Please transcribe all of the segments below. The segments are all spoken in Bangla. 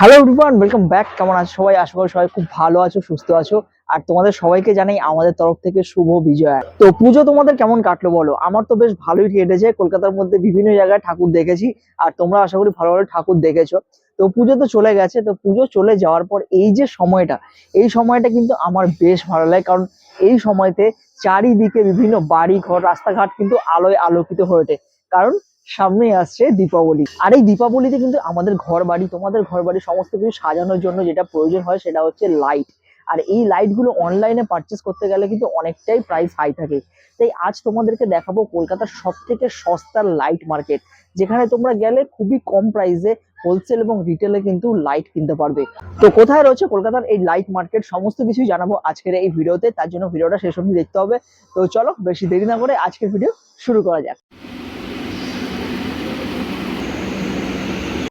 হ্যালো এভরিওয়ান ওয়েলকাম ব্যাক কেমন আছো সবাই? আশা করি সবাই খুব ভালো আছো, সুস্থ আছো। আর তোমাদের সবাইকে জানাই আমাদের তরফ থেকে শুভ বিজয়া। তো পুজো তোমাদের কেমন কাটলো বলো? আমার তো বেশ ভালোই কেটেছে। কলকাতার মধ্যে বিভিন্ন জায়গায় ঠাকুর দেখেছি। আর তোমরা আশা করি ভালো ভালো ঠাকুর দেখেছ। তো পুজো তো চলে গেছে। তো পুজো চলে যাওয়ার পর এই যে সময়টা, এই সময়টা কিন্তু আমার বেশ ভালো লাগে। কারণ এই সময়তে চারিদিকে বিভিন্ন বাড়ি ঘর রাস্তাঘাট কিন্তু আলোয় আলোকিত হয়ে ওঠে। কারণ সামনেই আসছে দীপাবলি। আর এই দীপাবলিতে কিন্তু আমাদের ঘর বাড়ি তোমাদের ঘর বাড়ি সমস্ত কিছু সাজানোর জন্য যেটা প্রয়োজন হয় সেটা হচ্ছে লাইট আর এই লাইটগুলো অনলাইনে পারচেস করতে গেলে কিন্তু অনেকটাই প্রাইস হাই থাকে। তাই আজ তোমাদেরকে দেখাবো কলকাতার সব থেকে সস্তার লাইট মার্কেট যেখানে তোমরা গেলে খুবই কম প্রাইসে হোলসেল এবং রিটেলে কিন্তু লাইট কিনতে পারবে। তো কোথায় রয়েছে কলকাতার এই লাইট মার্কেট সমস্ত কিছুই জানাব আজকের এই ভিডিওতে তার জন্য ভিডিওটা শেষ অবধি দেখতে হবে। তো চলো, বেশি দেরি না করে আজকের ভিডিও শুরু করা যাক।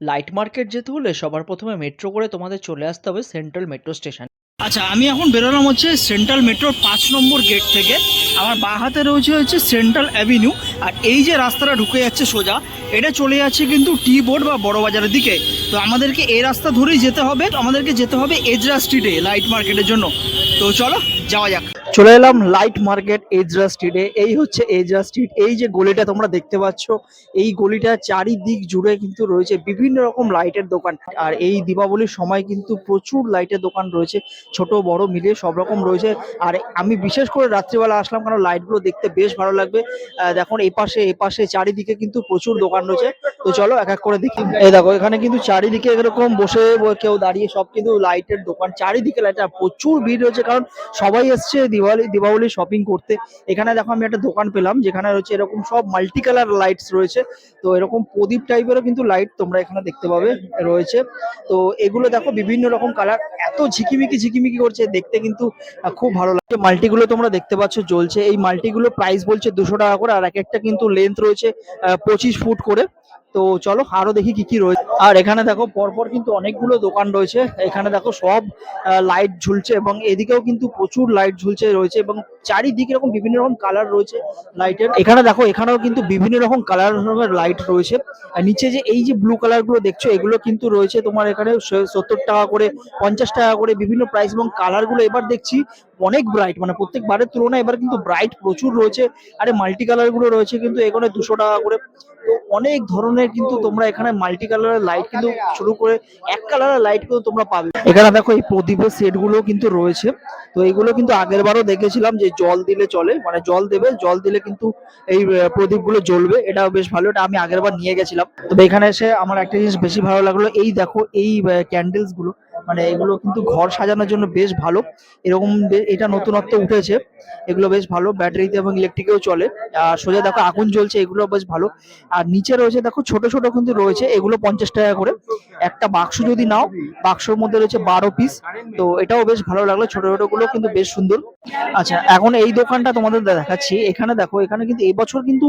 লাইট মার্কেট যেতে হলে সবার প্রথমে মেট্রো করে তোমাদের চলে আসতে হবে সেন্ট্রাল মেট্রো স্টেশন আচ্ছা আমি এখন বেরোলাম হচ্ছে সেন্ট্রাল মেট্রোর পাঁচ নম্বর গেট থেকে। আমার বাঁ হাতে রয়েছে হচ্ছে সেন্ট্রাল অ্যাভিনিউ আর এই যে রাস্তাটা ঢুকে যাচ্ছে সোজা, এটা চলে যাচ্ছে কিন্তু টি বোর্ড বা বড় বাজারের দিকে। তো আমাদেরকে এই রাস্তা ধরেই যেতে হবে। আমাদেরকে যেতে হবে এজরা স্ট্রিটে লাইট মার্কেটের জন্য। তো চলো, যাওয়া যাক। চলে এলাম লাইট মার্কেট এজরা স্ট্রিটে এই হচ্ছে এজরা স্ট্রিট এই যে গলিটা তোমরা দেখতে পাচ্ছ, এই গলিটা চারিদিক জুড়ে কিন্তু রয়েছে বিভিন্ন রকম লাইটের দোকান। আর এই দীপাবলির সময় কিন্তু প্রচুর লাইটের দোকান রয়েছে, ছোট, বড় মিলিয়ে সব রকম রয়েছে। আর আমি বিশেষ করে রাত্রিবেলা আসলাম কারণ লাইটগুলো দেখতে বেশ ভালো লাগবে। দেখুন এই পাশে এ পাশে চারিদিকে কিন্তু প্রচুর দোকান রয়েছে। তো চলো এক এক করে দেখি। এই দেখো, এখানে কিন্তু চারিদিকে এরকম বসে কেউ দাঁড়িয়ে সব কিন্তু লাইটের দোকান। চারিদিকে লাইট প্রচুর ভিড় রয়েছে কারণ সবাই এসছে দিওয়ালি দীপাবলি শপিং করতে। এখানে দেখো আমি একটা দোকান পেলাম, যেখানে রয়েছে এরকম সব মাল্টি কালার লাইটস রয়েছে। তো এরকম প্রদীপ টাইপেরও কিন্তু লাইট তোমরা এখানে দেখতে পাবে, রয়েছে। তো এগুলো দেখো বিভিন্ন রকম কালার এত ঝিকিমিকি ঝিকিমিকি করছে, দেখতে কিন্তু খুব ভালো লাগছে মাল্টিগুলো তোমরা দেখতে পাচ্ছ, জ্বলছে। এই মাল্টিগুলো প্রাইস বলছে দুশো টাকা করে, আর এক একটা কিন্তু লেন্থ রয়েছে পঁচিশ ফুট করে। তো চলো আরও দেখি কি কি রয়েছে। আর এখানে দেখো, পরপর কিন্তু অনেকগুলো দোকান রয়েছে। এখানে দেখো সব লাইট ঝুলছে এবং এদিকেও কিন্তু প্রচুর লাইট ঝুলছে, রয়েছে এবং চারিদিকে এরকম বিভিন্ন রকম কালার রয়েছে লাইটের এখানে দেখো, এখানেও কিন্তু বিভিন্ন রকম কালার রকমের লাইট রয়েছে। আর নিচে যে এই যে ব্লু কালারগুলো দেখছ, এগুলো কিন্তু রয়েছে তোমার এখানে সত্তর টাকা করে, পঞ্চাশ টাকা করে বিভিন্ন প্রাইস এবং কালারগুলো এবার দেখছি অনেক ব্রাইট মানে প্রত্যেকবারের তুলনায় এবার কিন্তু ব্রাইট প্রচুর রয়েছে। আরে মাল্টি কালারগুলো রয়েছে কিন্তু এখানে দুশো টাকা করে। তো অনেক ধরনের কিন্তু তোমরা এখানে মাল্টি কালারের লাইট কিন্তু শুরু করে এক কালারের লাইট কিন্তু তোমরা পাবে। এখানে দেখো এই প্রদীপের সেটগুলো কিন্তু রয়েছে। তো এগুলো কিন্তু আগের বারও দেখেছিলাম যে জল দিলে চলে মানে জল দেবে, জল দিলে কিন্তু এই প্রদীপগুলো জ্বলবে। এটা বেশ ভালো, এটা আমি আগের বার নিয়ে গেছিলাম। তবে এখানে এসে আমার একটা জিনিস বেশি ভালো লাগল, এই দেখো, এই ক্যান্ডেলসগুলো। মানে এগুলো কিন্তু ঘর সাজানোর জন্য বেশ ভালো। এরকম এটা নতুনত্ব উঠেছে। এগুলো বেশ ভালো। ব্যাটারিতে এবং ইলেকট্রিকেও চলে। আর সোজা দেখো, আগুন জ্বলছে, এগুলো বেশ ভালো। আর নিচে রয়েছে দেখো, ছোট ছোট কিন্তু রয়েছে। এগুলো পঞ্চাশ টাকা করে। একটা বাক্স যদি নাও, বাক্সর মধ্যে রয়েছে বারো পিস তো এটাও বেশ ভালো লাগল। ছোট ছোটগুলো কিন্তু বেশ সুন্দর। আচ্ছা এখন এই দোকানটা তোমাদের দেখাচ্ছি। এখানে দেখো, এখানে কিন্তু এবছর কিন্তু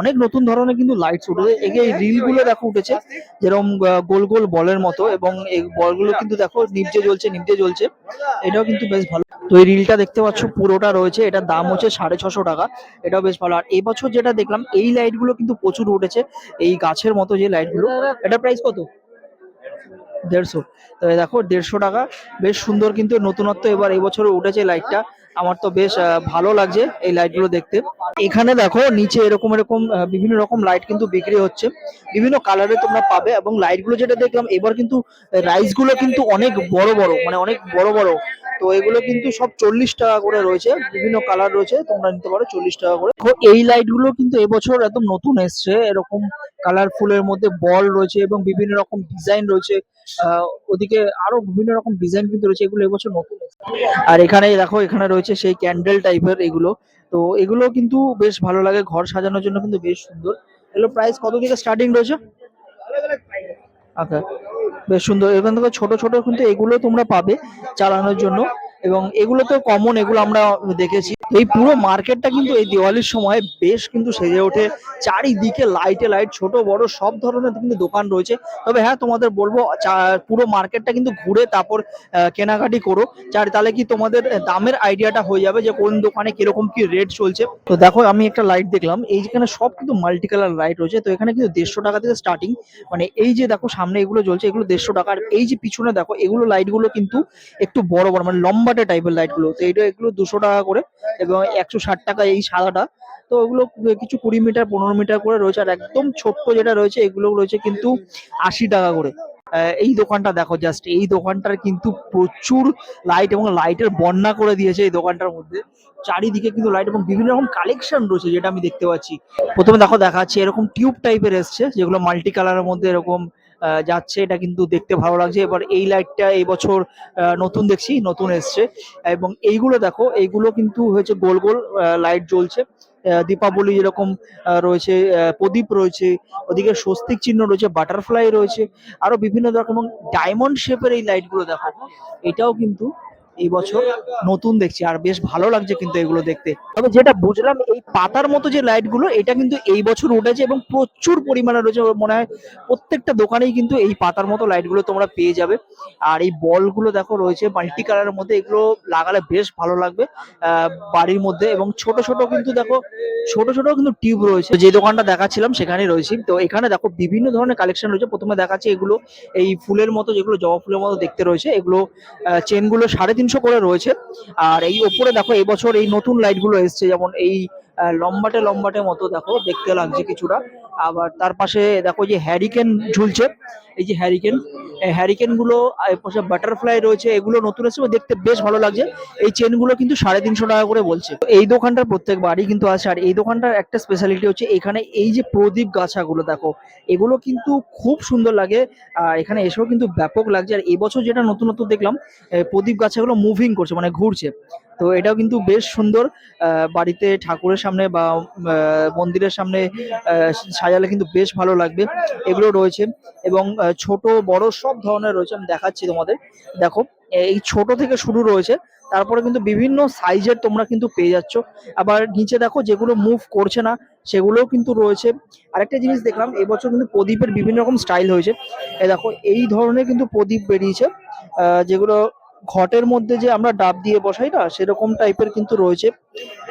অনেক নতুন ধরনের কিন্তু লাইটস উঠেছে। এই যে রিলগুলো দেখো উঠেছে, যেরকম গোল গোল বলের মতো। এবং এই বলগুলো কিন্তু দেখো নিভজে জ্বলছে নিভজে জ্বলছে, এটাও কিন্তু বেশ ভালো। তো এই রিলটা দেখতে পাচ্ছ, পুরোটা রয়েছে, এটার দাম হচ্ছে সাড়ে ছশো টাকা, এটাও বেশ ভালো। আর এবছর যেটা দেখলাম, এই লাইটগুলো কিন্তু প্রচুর উঠেছে, এই গাছের মতো যে লাইটগুলো এটা প্রাইস কত? দেড়শো। দেখো, দেড়শো টাকা। বেশ সুন্দর কিন্তু নতুনত্ব এবার এবছরে বছর উঠেছে লাইটটা। আমার তো বেশ ভালো লাগছে এই লাইটগুলো দেখতে। এখানে দেখো, নিচে এরকম এরকম বিভিন্ন রকম লাইট কিন্তু বিক্রি হচ্ছে। বিভিন্ন কালারে তোমরা পাবে এবং লাইটগুলো যেটা দেখলাম, এবার কিন্তু রাইসগুলো কিন্তু অনেক বড় বড় মানে অনেক বড় বড়। তো এগুলো কিন্তু সব চল্লিশ টাকা করে রয়েছে, বিভিন্ন কালার রয়েছে, তোমরা নিতে পারো চল্লিশ টাকা করে। এই লাইটগুলো কিন্তু এবছর একদম নতুন এসছে, এরকম কালারফুলের মধ্যে বল রয়েছে এবং বিভিন্ন রকম ডিজাইন রয়েছে ওদিকে আরও বিভিন্ন রকম ডিজাইন কিন্তু রয়েছে, এগুলো এবছর নতুন। আর এখানে দেখো, এখানে রয়েছে সেই ক্যান্ডেল টাইপের এগুলো। তো এগুলো কিন্তু বেশ ভালো লাগে, ঘর সাজানোর জন্য কিন্তু বেশ সুন্দর। এগুলো প্রাইস কত থেকে স্টার্টিং রয়েছে? আচ্ছা বেশ সুন্দর। এখান থেকে ছোট ছোট কিন্তু এগুলো তোমরা পাবে চালানোর জন্য। এবং এগুলো তো কমন এগুলো আমরা দেখেছি। এই পুরো মার্কেটটা কিন্তু এই দিওয়ালির সময় বেশ কিন্তু সেজে ওঠে। চারিদিকে লাইটে লাইট ছোট, বড়, সব ধরনের কিন্তু দোকান রয়েছে। তবে হ্যাঁ তোমাদের বলব পুরো মার্কেটটা কিন্তু ঘুরে তারপর কেনাকাটি করো। চার, তাহলে কি তোমাদের দামের আইডিয়াটা হয়ে যাবে যে কোন দোকানে কীরকম কি রেট চলছে। তো দেখো, আমি একটা লাইট দেখলাম। এই যেখানে সব কিন্তু মাল্টি কালার লাইট রয়েছে। তো এখানে কিন্তু দেড়শো টাকা থেকে স্টার্টিং মানে এই যে দেখো, সামনে এগুলো জ্বলছে, এগুলো দেড়শো টাকা। আর এই যে পিছনে দেখো, এগুলো লাইটগুলো কিন্তু একটু বড় বড় মানে লম্বাটে টাইপের লাইটগুলো তো এইটা এগুলো দুশো টাকা করে এবং একশো ষাট টাকা এই সাদাটা। তো ওগুলো কিছু কুড়ি মিটার পনেরো মিটার করে রয়েছে। আর একদম ছোট্ট যেটা রয়েছে এগুলো রয়েছে কিন্তু আশি টাকা করে। এই দোকানটা দেখো জাস্ট এই দোকানটার কিন্তু প্রচুর লাইট এবং লাইটের বন্যা করে দিয়েছে এই দোকানটার মধ্যে। চারিদিকে কিন্তু লাইট এবং বিভিন্ন রকম কালেকশন রয়েছে যেটা আমি দেখতে পাচ্ছি। প্রথমে দেখো দেখাচ্ছে, এরকম টিউব টাইপের এসছে, যেগুলো মাল্টি কালারের মধ্যে এরকম যাচ্ছে, এটা কিন্তু দেখতে ভালো লাগছে। এবার এই লাইটটা এই বছর নতুন দেখছি, নতুন এসছে। এবং এইগুলো দেখো, এইগুলো কিন্তু হয়েছে গোল গোল লাইট জ্বলছে। দীপাবলি যেরকম রয়েছে প্রদীপ রয়েছে, ওদিকে স্বস্তিক চিহ্ন রয়েছে বাটারফ্লাই রয়েছে, আরও বিভিন্ন রকম এবং ডায়মন্ড শেপের এই লাইটগুলো দেখো। এটাও কিন্তু এই বছর নতুন দেখছি, আর বেশ ভালো লাগছে কিন্তু এগুলো দেখতে। তবে যেটা বুঝলাম, এই পাতার মতো যে লাইটগুলো এটা কিন্তু এই বছর উঠেছে এবং প্রচুর পরিমাণে রয়েছে মনে হয় প্রত্যেকটা দোকানেই কিন্তু এই পাতার মতো লাইটগুলো তোমরা পেয়ে যাবে। আর এই বলগুলো দেখো রয়েছে, মাল্টি কালারের মধ্যে এগুলো লাগালে বেশ ভালো লাগবে বাড়ির মধ্যে এবং ছোট ছোট কিন্তু দেখো, ছোট ছোট কিন্তু টিউব রয়েছে। যে দোকানটা দেখাচ্ছিলাম সেখানেই রয়েছে। তো এখানে দেখো বিভিন্ন ধরনের কালেকশন রয়েছে। প্রথমে দেখাচ্ছে এগুলো, এই ফুলের মতো যেগুলো জবা ফুলের মতো দেখতে রয়েছে, এগুলো চেনগুলো সাড়ে তিনশো করে রয়েছে। আর এই ওপরে দেখো এবছর এই নতুন লাইটগুলো এসছে যেমন এই লম্বাটে লম্বাটে মতো দেখো, দেখতে লাগছে কিছুটা। আবার তার পাশে দেখো যে হ্যারিকেন ঝুলছে। এই যে হ্যারিকেন হ্যারিকেনগুলো বাটারফ্লাই রয়েছে, এগুলো নতুন এসেছে এবং দেখতে বেশ ভালো লাগছে। এই চেনগুলো কিন্তু সাড়ে তিনশো টাকা করে বলছে। এই দোকানটার প্রত্যেক বাড়ি কিন্তু আছে। আর এই দোকানটার একটা স্পেশালিটি হচ্ছে, এখানে এই যে প্রদীপ গাছাগুলো দেখো, এগুলো কিন্তু খুব সুন্দর লাগে। এখানে এসেও কিন্তু ব্যাপক লাগছে। আর এবছর যেটা নতুন নতুন দেখলাম প্রদীপ গাছাগুলো মুভিং করছে মানে ঘুরছে। তো এটাও কিন্তু বেশ সুন্দর বাড়িতে ঠাকুরের সামনে বা মন্দিরের সামনে সাজালে কিন্তু বেশ ভালো লাগবে। এগুলো রয়েছে এবং ছোট, বড় সব ধরনের রয়েছে। আমি দেখাচ্ছি তোমাদের। দেখো এই ছোট থেকে শুরু রয়েছে। তারপরে কিন্তু বিভিন্ন সাইজের তোমরা কিন্তু পেয়ে যাচ্ছ। আবার নিচে দেখো, যেগুলো মুভ করছে না, সেগুলোও কিন্তু রয়েছে। আরেকটা জিনিস দেখলাম, এবছর কিন্তু প্রদীপের বিভিন্ন রকম স্টাইল হয়েছে। এই দেখো, এই ধরনের কিন্তু প্রদীপ বেরিয়েছে। যেগুলো ঘটের মধ্যে যে আমরা ডাব দিয়ে বসাই না, সেরকম টাইপের কিন্তু রয়েছে।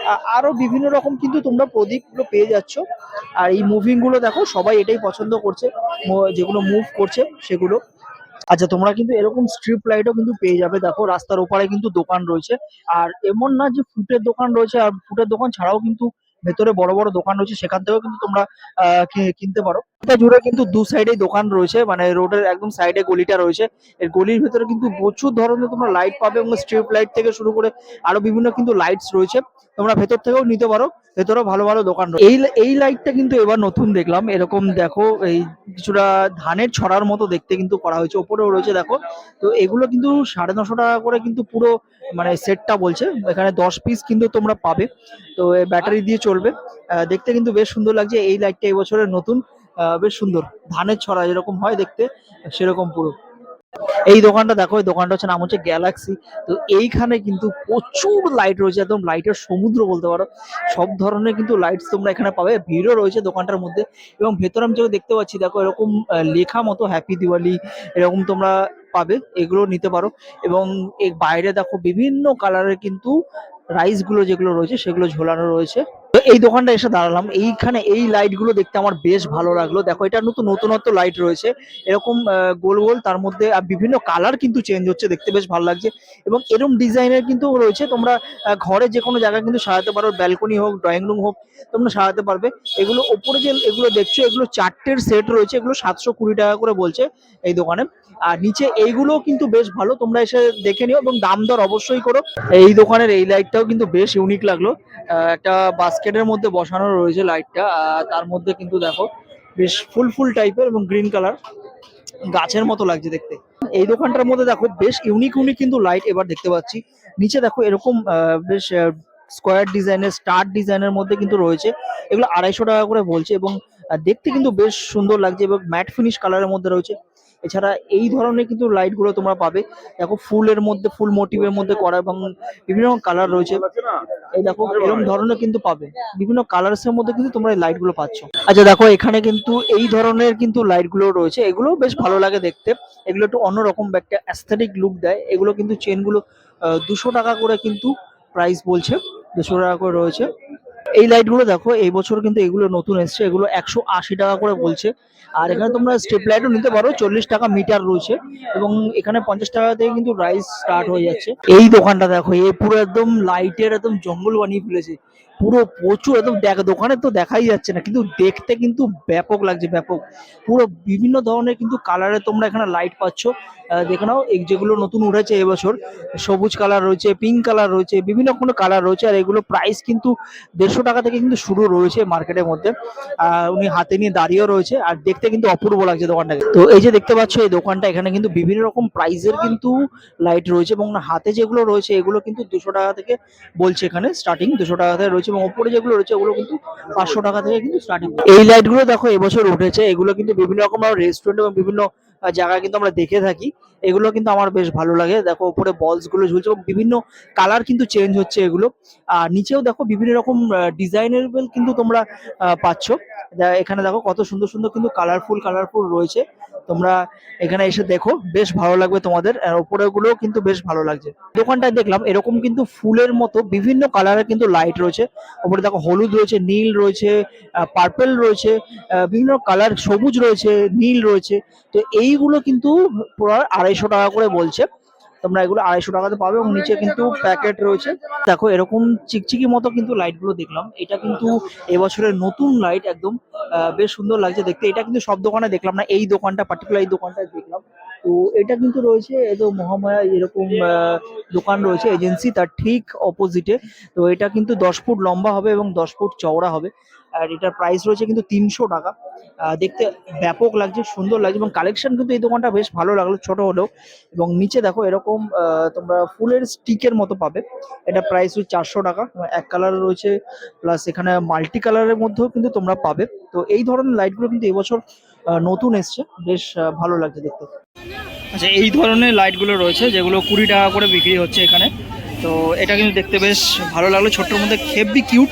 আ- আরও বিভিন্ন রকম কিন্তু তোমরা প্রদীপগুলো পেয়ে যাচ্ছ। আর এই মুভিংগুলো দেখো, সবাই এটাই পছন্দ করছে যেগুলো মুভ করছে, সেগুলো। আচ্ছা তোমরা কিন্তু এরকম স্ট্রিপ লাইটও কিন্তু পেয়ে যাবে। দেখো, রাস্তার ওপারে কিন্তু দোকান রয়েছে। আর এমন না যে ফুটের দোকান রয়েছে, আর ফুটের দোকান ছাড়াও কিন্তু ভেতরে বড় বড় দোকান রয়েছে, সেখান থেকেও কিন্তু তোমরা কিনতে পারো। এটা জুড়ে কিন্তু দু সাইডে দোকান রয়েছে মানে রোডের একদম সাইডে গলিটা রয়েছে। এর গলির ভেতরে কিন্তু প্রচুর ধরনের তোমরা লাইট পাবে এবং স্ট্রিপ লাইট থেকে শুরু করে আরও বিভিন্ন কিন্তু লাইটস রয়েছে। তোমরা ভেতর থেকেও নিতে পারো, ভেতরেও ভালো ভালো দোকান এই এই লাইটটা কিন্তু এবার নতুন দেখলাম, এরকম দেখো, এই কিছুটা ধানের ছড়ার মতো দেখতে কিন্তু করা হয়েছে, ওপরেও রয়েছে দেখো। তো এগুলো কিন্তু সাড়ে নশো টাকা করে কিন্তু পুরো মানে সেটটা বলছে, এখানে দশ পিস কিন্তু তোমরা পাবে। তো ব্যাটারি দিয়ে চলবে। দেখতে কিন্তু বেশ সুন্দর লাগছে, এই লাইটটা এই বছরের নতুন বেশ সুন্দর। ধানের ছড়া যেরকম হয় দেখতে, সেরকম পুরো। এই দোকানটা দেখো, এই দোকানটা হচ্ছে নাম হচ্ছে গ্যালাক্সি তো এইখানে কিন্তু প্রচুর লাইট রয়েছে, একদম লাইটের সমুদ্র বলতে পারো। সব ধরনের কিন্তু লাইটস তোমরা এখানে পাবে। ভিড়ও রয়েছে দোকানটার মধ্যে। এবং ভেতরে আমি যেটা দেখতে পাচ্ছি, দেখো এরকম লেখা মতো হ্যাপি দিওয়ালি এরকম তোমরা পাবে, এগুলো নিতে পারো। এবং এর বাইরে দেখো বিভিন্ন কালারের কিন্তু রাইসগুলো যেগুলো রয়েছে, সেগুলো ঝোলানো রয়েছে। তো এই দোকানটা এসে দাঁড়ালাম। এইখানে এই লাইটগুলো দেখতে আমার বেশ ভালো লাগল। দেখো, এটা নতুন, নতুনত্ব লাইট রয়েছে। এরকম গোল গোল, তার মধ্যে বিভিন্ন কালার কিন্তু চেঞ্জ হচ্ছে। দেখতে বেশ ভালো লাগছে। এবং এরকম ডিজাইনের কিন্তু রয়েছে। তোমরা ঘরে যে কোনো জায়গায় কিন্তু সাজাতে পারো। ব্যালকনি হোক ড্রয়িং রুম হোক, তোমরা সাজাতে পারবে। এগুলো ওপরে যে এগুলো দেখছ, এগুলো চারটের সেট রয়েছে। এগুলো সাতশো কুড়ি টাকা করে বলছে এই দোকানে। আর নিচে এইগুলো কিন্তু বেশ ভালো। তোমরা এসে দেখে নিও এবং দাম দর অবশ্যই করো। এই দোকানের এই লাইটটাও কিন্তু বেশ ইউনিক লাগল। একটা বাস্কেটের মধ্যে বসানো রয়েছে লাইটটা তার মধ্যে কিন্তু দেখো বেশ ফুল ফুল টাইপের এবং গ্রিন কালার গাছের মতো লাগছে দেখতে। এই দোকানটার মধ্যে দেখো বেশ ইউনিক ইউনিক কিন্তু লাইট এবার দেখতে পাচ্ছি। নিচে দেখো এরকম বেশ স্কোয়ার ডিজাইনের স্টার ডিজাইনের মধ্যে কিন্তু রয়েছে। এগুলো আড়াইশো টাকা করে বলছে এবং দেখতে কিন্তু বেশ সুন্দর লাগছে এবং ম্যাট ফিনিশ কালারের মধ্যে রয়েছে। এছাড়া এই ধরনের কিন্তু লাইটগুলো তোমরা পাবে। দেখো, ফুলের মধ্যে, ফুল মোটিভের মধ্যে করা এবং বিভিন্ন কালার রয়েছে। এই দেখো এরকম ধরনের কিন্তু পাবে। বিভিন্ন কালার্স এর মধ্যে কিন্তু তোমরা এই লাইটগুলো পাচ্ছ। আচ্ছা দেখো, এখানে কিন্তু এই ধরনের কিন্তু লাইটগুলো রয়েছে। এগুলো বেশ ভালো লাগে দেখতে। এগুলো একটু অন্যরকম একটা অ্যাস্থেটিক লুক দেয়। এগুলো কিন্তু চেনগুলো দুশো টাকা করে কিন্তু প্রাইস বলছে। দুশো টাকা করে রয়েছে। এই লাইটগুলো দেখো, এই বছর কিন্তু এগুলো নতুন এসছে, এগুলো একশো আশি টাকা করে বলছে। আর এখানে তোমরা স্টেপ লাইটও নিতে পারো, চল্লিশ টাকা মিটার রয়েছে এবং এখানে পঞ্চাশ টাকা থেকে কিন্তু রাইস স্টার্ট হয়ে যাচ্ছে। এই দোকানটা দেখো, এ পুরো একদম লাইটের একদম জঙ্গল বানিয়ে ফেলেছে। পুরো প্রচুর একদম দেখ, দোকানে তো দেখাই যাচ্ছে না, কিন্তু দেখতে কিন্তু ব্যাপক লাগছে, ব্যাপক। পুরো বিভিন্ন ধরনের কিন্তু কালারে তোমরা এখানে লাইট পাচ্ছ। দেখে নাও যেগুলো নতুন উঠেছে এবছর, সবুজ কালার রয়েছে পিঙ্ক কালার রয়েছে, বিভিন্ন কোনো কালার রয়েছে, আর এগুলো প্রাইস কিন্তু দেড়শো টাকা থেকে কিন্তু শুরু রয়েছে মার্কেটের মধ্যে। উনি হাতে নিয়ে দাঁড়িয়েও রয়েছে আর দেখতে কিন্তু অপূর্ব লাগছে দোকানটাকে। তো এই যে দেখতে পাচ্ছ, এই দোকানটা এখানে কিন্তু বিভিন্ন রকম প্রাইজের কিন্তু লাইট রয়েছে এবং হাতে যেগুলো রয়েছে, এগুলো কিন্তু দুশো টাকা থেকে বলছে এখানে স্টার্টিং দুশো টাকা থেকে রয়েছে এবং ওপরে যেগুলো রয়েছে, ওগুলো কিন্তু পাঁচশো টাকা থেকে কিন্তু স্টার্টিং এই লাইটগুলো দেখো, এবছর উঠেছে। এগুলো কিন্তু বিভিন্ন রকম রেস্টুরেন্ট এবং বিভিন্ন আহ, জায়গায় কিন্তু আমরা দেখে থাকি এগুলো কিন্তু আমার বেশ ভালো লাগে। দেখো উপরে বলসগুলো ঝুলছে বিভিন্ন কালার কিন্তু চেঞ্জ হচ্ছে এগুলো। আর নিচেও দেখো বিভিন্ন রকম ডিজাইনেবল কিন্তু তোমরা পাচ্ছ। এখানে দেখো কত সুন্দর সুন্দর কিন্তু কালারফুল কালারফুল রয়েছে। তোমরা এখানে এসে দেখো, বেশ ভালো লাগবে তোমাদের। আর উপরে গুলোও কিন্তু বেশ ভালো লাগছে। দোকানটায় দেখলাম, এরকম কিন্তু ফুলের মতো বিভিন্ন কালারের কিন্তু লাইট রয়েছে। ওপরে দেখো হলুদ রয়েছে, নীল রয়েছে পার্পেল রয়েছে বিভিন্ন কালার সবুজ রয়েছে, নীল রয়েছে। তো এইগুলো কিন্তু আড়াইশো টাকা করে বলছে। তোমরা এগুলো আড়াইশো টাকাতে পাবে এবং নিচে কিন্তু প্যাকেট রয়েছে। দেখো এরকম চিকচিকি মতো কিন্তু লাইটগুলো দেখলাম। এটা কিন্তু এবছরের নতুন লাইট একদম বেশ সুন্দর লাগছে দেখতে। এটা কিন্তু সব দোকানে দেখলাম না এই দোকানটা পার্টিকুলার এই দোকানটা দেখলাম। তো এটা কিন্তু রয়েছে তো মহামায়া এরকম দোকান রয়েছে এজেন্সি তার ঠিক অপোজিটে তো এটা কিন্তু দশ ফুট লম্বা হবে এবং দশ ফুট চওড়া হবে। আর এটার প্রাইস রয়েছে কিন্তু তিনশো টাকা। দেখতে ব্যাপক লাগছে, সুন্দর লাগছে এবং কালেকশন কিন্তু এই দোকানটা বেশ ভালো লাগল ছোট হলেও। এবং নিচে দেখো এরকম তোমরা ফুলের স্টিকের মতো পাবে। এটা প্রাইস হচ্ছে চারশো টাকা। এক কালার রয়েছে প্লাস এখানে মাল্টি কালারের মধ্যেও কিন্তু তোমরা পাবে। তো এই ধরনের লাইটগুলো কিন্তু এবছর নতুন এসছে। বেশ ভালো লাগছে দেখতে। আচ্ছা এই ধরনের লাইটগুলো রয়েছে, যেগুলো কুড়ি টাকা করে বিক্রি হচ্ছে এখানে। তো এটা কিন্তু দেখতে বেশ ভালো লাগল। ছোট্টর মধ্যে হেভি কিউট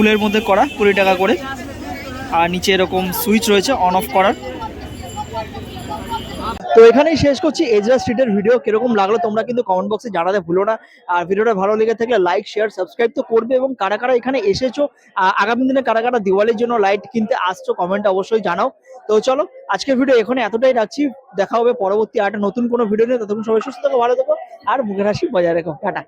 ফুলের মধ্যে করা কুড়ি টাকা করে। আর নিচে এরকম সুইচ রয়েছে অন অফ করার। তো এখানেই শেষ করছি এজরা স্ট্রিটের ভিডিও। কীরকম লাগল তোমরা কিন্তু কমেন্ট বক্সে জানাতে ভুলো না। আর ভিডিওটা ভালো লেগে থাকলে লাইক শেয়ার সাবস্ক্রাইব তো করবে এবং কারা কারা এখানে এসেছ আগামী দিনে কারা কারা দিওয়ালির জন্য লাইট কিনতে আসছো কমেন্ট অবশ্যই জানাও। তো চলো, আজকের ভিডিও এখানে এতটাই রাখছি। দেখা হবে পরবর্তী আর নতুন কোনো ভিডিও নিয়ে। ততক্ষণ সবাই সুস্থ থাকো, ভালো থাকো, আর মুখের হাসি বজায় রেখো। টাটা।